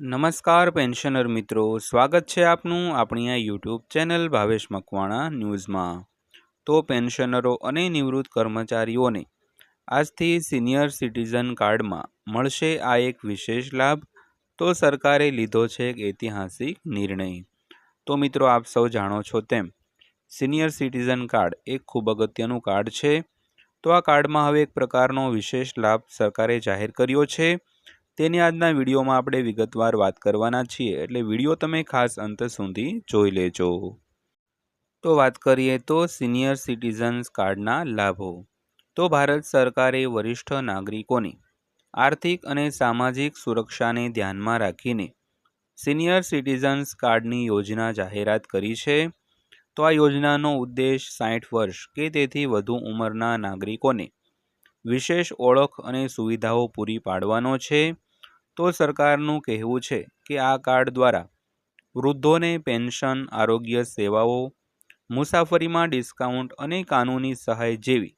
નમસ્કાર, પેન્શનર મિત્રો. સ્વાગત છે આપનું આપણી આ યુટ્યુબ ચેનલ ભાવેશ મકવાણા ન્યૂઝમાં. તો પેન્શનરો અને નિવૃત્ત કર્મચારીઓને આજથી સિનિયર સિટીઝન કાર્ડમાં મળશે આ એક વિશેષ લાભ. તો સરકારે લીધો છે એક ઐતિહાસિક નિર્ણય. તો મિત્રો, આપ સૌ જાણો છો તેમ, સિનિયર સિટીઝન કાર્ડ એક ખૂબ અગત્યનું કાર્ડ છે. તો આ કાર્ડમાં હવે એક પ્રકારનો વિશેષ લાભ સરકારે જાહેર કર્યો છે. તેની આજના વિડીયોમાં આપણે વિગતવાર વાત કરવાના છીએ. એટલે વીડિયો તમે ખાસ અંત સુધી જોઈ લેજો. તો વાત કરીએ તો સિનિયર સિટીઝન્સ કાર્ડના લાભો. તો ભારત સરકારે વરિષ્ઠ નાગરિકોની આર્થિક અને સામાજિક સુરક્ષાને ધ્યાનમાં રાખીને સિનિયર સિટીઝન્સ કાર્ડની યોજના જાહેરાત કરી છે. તો આ યોજનાનો ઉદ્દેશ સાઠ વર્ષ કે તેથી વધુ ઉંમરના નાગરિકોને વિશેષ ઓળખ અને સુવિધાઓ પૂરી પાડવાનો છે. તો સરકારનું કહેવું છે કે આ કાર્ડ દ્વારા વૃદ્ધોને પેન્શન, આરોગ્ય સેવાઓ, મુસાફરીમાં ડિસ્કાઉન્ટ અને કાનૂની સહાય જેવી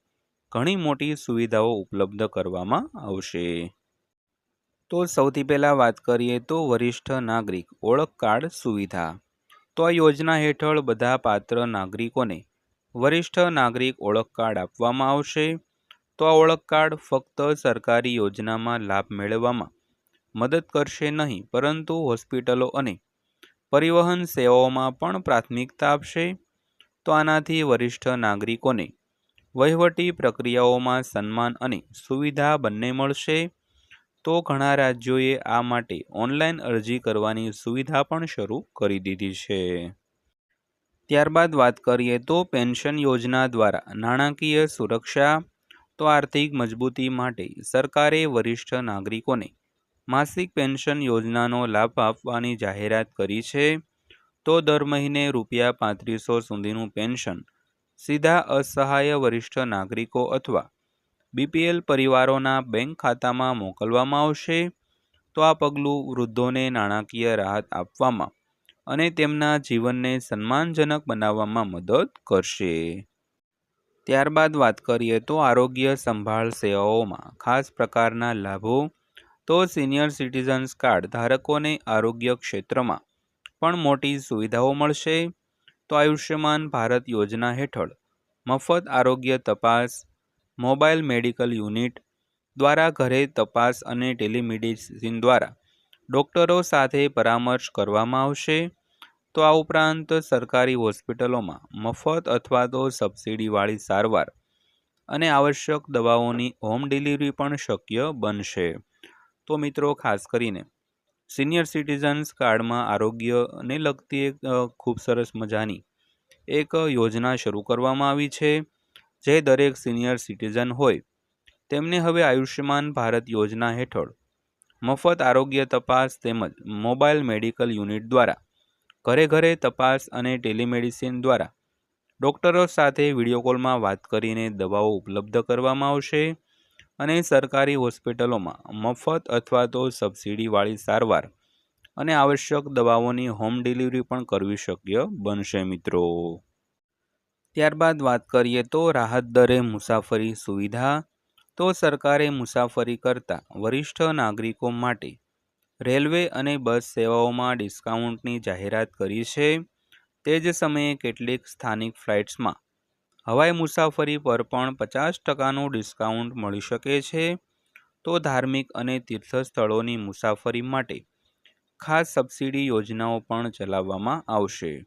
ઘણી મોટી સુવિધાઓ ઉપલબ્ધ કરવામાં આવશે. તો સૌથી પહેલાં વાત કરીએ તો વરિષ્ઠ નાગરિક ઓળખ કાર્ડ સુવિધા. તો આ યોજના હેઠળ બધા પાત્ર નાગરિકોને વરિષ્ઠ નાગરિક ઓળખ કાર્ડ આપવામાં આવશે. તો આ ઓળખ કાર્ડ ફક્ત સરકારી યોજનામાં લાભ મેળવવામાં મદદ કરશે નહીં, પરંતુ હોસ્પિટલો અને પરિવહન સેવાઓમાં પણ પ્રાથમિકતા આપશે. તો આનાથી વરિષ્ઠ નાગરિકોને વહીવટી પ્રક્રિયાઓમાં સન્માન અને સુવિધા બંને મળશે. તો ઘણા રાજ્યોએ આ માટે ઓનલાઈન અરજી કરવાની સુવિધા પણ શરૂ કરી દીધી છે. ત્યારબાદ વાત કરીએ તો પેન્શન યોજના દ્વારા નાણાકીય સુરક્ષા, તો આર્થિક મજબૂતી માટે સરકારે વરિષ્ઠ નાગરિકોને માસિક પેન્શન યોજનાનો લાભ આપવાની જાહેરાત કરી છે, તો દર મહિને રૂપિયા પાંત્રીસો સુધીનું પેન્શન. સીધા અસહાય વરિષ્ઠ નાગરિકો અથવા બીપીએલ પરિવારોના બેંક ખાતામાં મોકલવામાં આવશે, તો આ પગલું વૃદ્ધોને નાણાકીય રાહત આપવામાં અને તેમના જીવનને સન્માનજનક બનાવવામાં મદદ કરશે. ત્યારબાદ વાત કરીએ તો આરોગ્ય સંભાળ સેવાઓમાં. ખાસ પ્રકારના લાભો તો સિનિયર સિટીઝન્સ કાર્ડ ધારકોને આરોગ્ય ક્ષેત્રમાં પણ મોટી સુવિધાઓ મળશે. તો આયુષ્યમાન ભારત યોજના હેઠળ મફત આરોગ્ય તપાસ, મોબાઈલ મેડિકલ યુનિટ દ્વારા ઘરે તપાસ અને ટેલિમેડિસિન દ્વારા ડોક્ટરો સાથે પરામર્શ કરવામાં આવશે. તો આ ઉપરાંત સરકારી હોસ્પિટલોમાં મફત અથવા તો સબસિડીવાળી સારવાર અને આવશ્યક દવાઓની હોમ ડિલિવરી પણ શક્ય બનશે. તો મિત્રો, ખાસ કરીને સિનિયર સિટીઝન્સ કાર્ડમાં આરોગ્યને લગતી એક ખૂબ સરસ મજાની એક યોજના શરૂ કરવામાં આવી છે, જે દરેક સિનિયર સિટીઝન હોય તેમને હવે આયુષ્યમાન ભારત યોજના હેઠળ મફત આરોગ્ય તપાસ તેમજ મોબાઈલ મેડિકલ યુનિટ દ્વારા ઘરે ઘરે તપાસ અને ટેલિમેડિસિન દ્વારા ડૉક્ટરો સાથે વીડિયો કોલમાં વાત કરીને દવાઓ ઉપલબ્ધ કરવામાં આવશે. અને સરકારી હોસ્પિટલોમાં મફત અથવા તો સબસિડીવાળી સારવાર અને આવશ્યક દવાઓની હોમ ડિલિવરી પણ કરવી શક્ય બનશે મિત્રો. ત્યારબાદ વાત કરીએ તો રાહત દરે મુસાફરી સુવિધા. તો સરકારે મુસાફરી કરતા વરિષ્ઠ નાગરિકો માટે રેલવે અને બસ સેવાઓમાં ડિસ્કાઉન્ટની જાહેરાત કરી છે. તે જ સમયે કેટલીક સ્થાનિક ફ્લાઇટ્સમાં હવાઈ મુસાફરી પર પણ પચાસ ટકાનું ડિસ્કાઉન્ટ મળી શકે છે. તો ધાર્મિક અને તીર્થસ્થળોની મુસાફરી માટે ખાસ સબસિડી યોજનાઓ પણ ચલાવવામાં આવશે.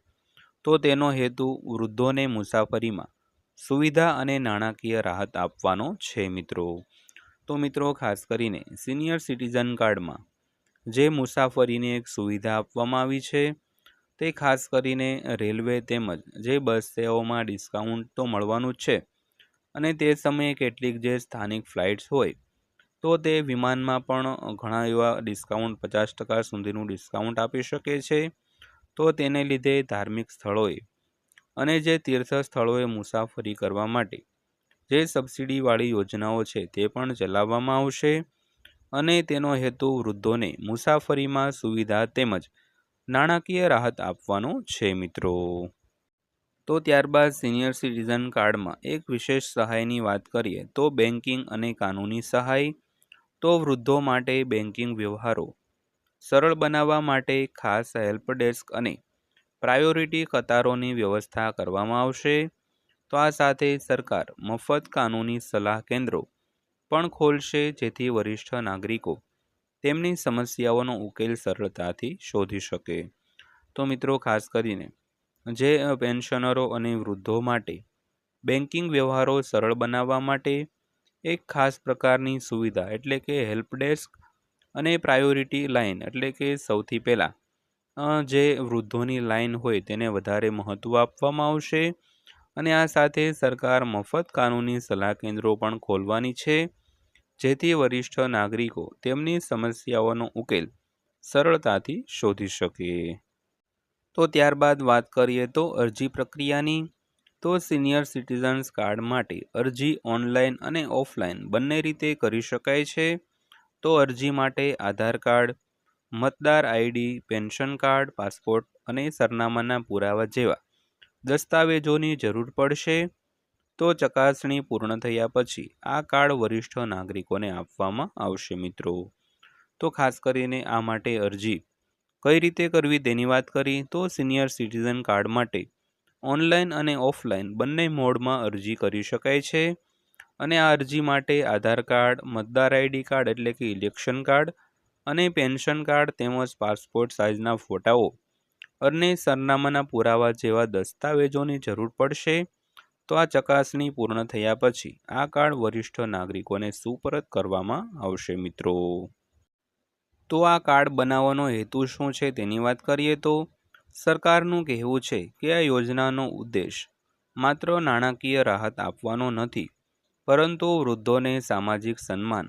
તો તેનો હેતુ વૃદ્ધોને મુસાફરીમાં સુવિધા અને નાણાકીય રાહત આપવાનો છે મિત્રો. તો મિત્રો, ખાસ કરીને સિનિયર સિટીઝન કાર્ડમાં જે મુસાફરીની એક સુવિધા આપવામાં આવી છે તે ખાસ કરીને રેલવે તેમજ જે બસ સેવાઓમાં ડિસ્કાઉન્ટ તો મળવાનું જ છે અને તે સમયે કેટલીક જે સ્થાનિક ફ્લાઇટ્સ હોય, તો તે વિમાનમાં પણ ઘણા એવા ડિસ્કાઉન્ટ પચાસ ટકા સુધીનું ડિસ્કાઉન્ટ આપી શકે છે. તો તેને લીધે ધાર્મિક સ્થળોએ અને જે તીર્થ સ્થળોએ મુસાફરી કરવા માટે જે સબસિડીવાળી યોજનાઓ છે તે પણ ચલાવવામાં આવશે અને તેનો હેતુ વૃદ્ધોને મુસાફરીમાં સુવિધા તેમજ નાણાકીય રાહત આપવાનો છે, મિત્રો. તો ત્યારબાદ સિનિયર સિટીઝન કાર્ડમાં એક વિશેષ સહાયની વાત કરીએ તો બેન્કિંગ અને કાનૂની સહાય, તો વૃદ્ધો માટે બેન્કિંગ વ્યવહારો, સરળ બનાવવા માટે ખાસ હેલ્પ ડેસ્ક અને પ્રાયોરિટી કતારોની વ્યવસ્થા કરવામાં આવશે. તો આ સાથે સરકાર મફત કાનૂની સલાહ કેન્દ્રો પણ ખોલશે જેથી વરિષ્ઠ નાગરિકો તેમની સમસ્યાઓનો ઉકેલ સરળતાથી શોધી શકે. તો મિત્રો, ખાસ કરીને જે પેન્શનરો અને વૃદ્ધો માટે બેન્કિંગ વ્યવહારો સરળ બનાવવા માટે એક ખાસ પ્રકારની સુવિધા એટલે કે હેલ્પ ડેસ્ક અને પ્રાયોરિટી લાઇન એટલે કે સૌથી પહેલાં જે વૃદ્ધોની લાઇન હોય તેને વધારે મહત્ત્વ આપવામાં આવશે. અને આ સાથે સરકાર મફત કાનૂની સલાહ કેન્દ્રો પણ ખોલવાની છે. જેથી વરિષ્ઠ નાગરિકો તેમની સમસ્યાઓનો ઉકેલ સરળતાથી શોધી શકે. તો ત્યારબાદ વાત કરીએ તો અરજી પ્રક્રિયાની. તો સિનિયર સિટીઝન્સ કાર્ડ માટે અરજી ઓનલાઈન અને ઓફલાઈન બંને રીતે કરી શકાય છે. તો અરજી માટે આધાર કાર્ડ, મતદાર આઈડી, પેન્શન કાર્ડ, પાસપોર્ટ અને સરનામાના પુરાવા જેવા દસ્તાવેજોની જરૂર પડશે. તો ચકાસણી પૂર્ણ થયા પછી આ કાર્ડ વરિષ્ઠ નાગરિકોને આપવામાં આવશે મિત્રો. તો ખાસ કરીને આ માટે અરજી કઈ રીતે કરવી તેની વાત કરી તો સિનિયર સિટીઝન કાર્ડ માટે ઓનલાઈન અને ઓફલાઈન બંને મોડમાં અરજી કરી શકાય છે. અને આ અરજી માટે આધાર કાર્ડ, મતદાર આઈડી કાર્ડ એટલે કે ઇલેક્શન કાર્ડ અને પેન્શન કાર્ડ તેમજ પાસપોર્ટ સાઇઝના ફોટાઓ અને સરનામાના પુરાવા જેવા દસ્તાવેજોની જરૂર પડશે. તો આ ચકાસણી પૂર્ણ થયા પછી આ કાર્ડ વરિષ્ઠ નાગરિકોને સુપરત કરવામાં આવશે, મિત્રો. તો આ કાર્ડ બનાવવાનો હેતુ શું છે તેની વાત કરીએ તો સરકારનું કહેવું છે કે આ યોજનાનો ઉદ્દેશ માત્ર નાણાકીય રાહત આપવાનો નથી, પરંતુ વૃદ્ધોને સામાજિક સન્માન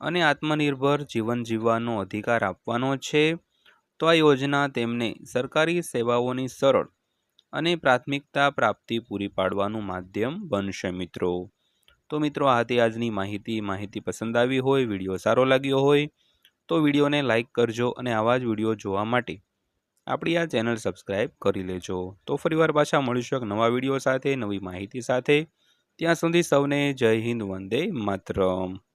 અને આત્મનિર્ભર જીવન જીવવાનો અધિકાર આપવાનો છે. તો આ યોજના તેમને સરકારી સેવાઓની સરળ અને પ્રાથમિકતા પ્રાપ્તિ પૂરી પાડવાનું માધ્યમ બનશે મિત્રો. તો મિત્રો, આ હતી આજની માહિતી. માહિતી પસંદ આવી હોય, વીડિયો સારો લાગ્યો હોય, તો વિડીયોને લાઇક કરજો અને આવા જ વીડિયો જોવા માટે આપણી આ ચેનલ સબસ્ક્રાઈબ કરી લેજો. તો ફરીવાર પાછા મળીશું એક નવા વીડિયો સાથે, નવી માહિતી સાથે. ત્યાં સુધી સૌને જય હિન્દ, વંદે માતરમ.